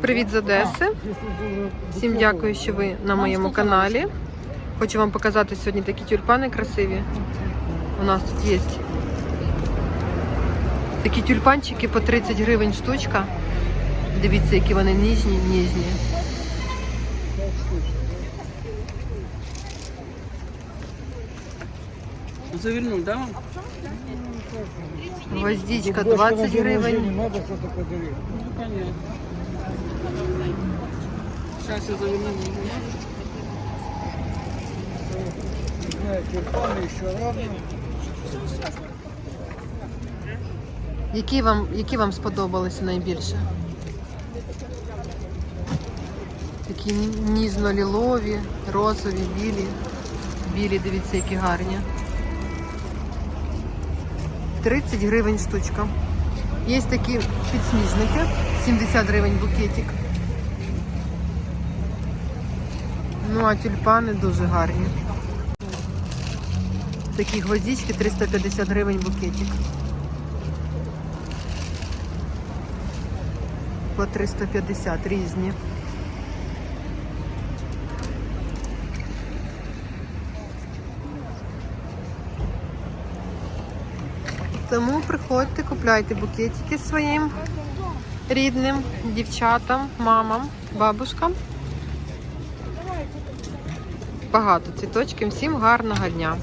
Привіт з Одеси. Всім дякую, що ви на моєму каналі. Хочу вам показати сьогодні такі тюльпани красиві. У нас тут є такі тюльпанчики по 30 гривень штучка. Дивіться, які вони ніжні, ніжні. Завернул, да? вам? Гвоздичка 20 гривень. Надо что-то подарить. Ну, понятно. Сейчас я заверну. Не знаю, тюльпаны еще рано. Які вам, які вам сподобалися найбільше? Такі ніжно-лілові, розові, білі. Білі, дивіться, які гарні. 30 гривень штучка. Є такі підсніжники, 70 гривень букетик. Ну, а тюльпани дуже гарні. Такі гвоздички 350 гривень букетик. По 350 різні. Тому приходьте, купляйте букетики своїм рідним, дівчатам, мамам, бабушкам. Багато цвіточків. Всім гарного дня!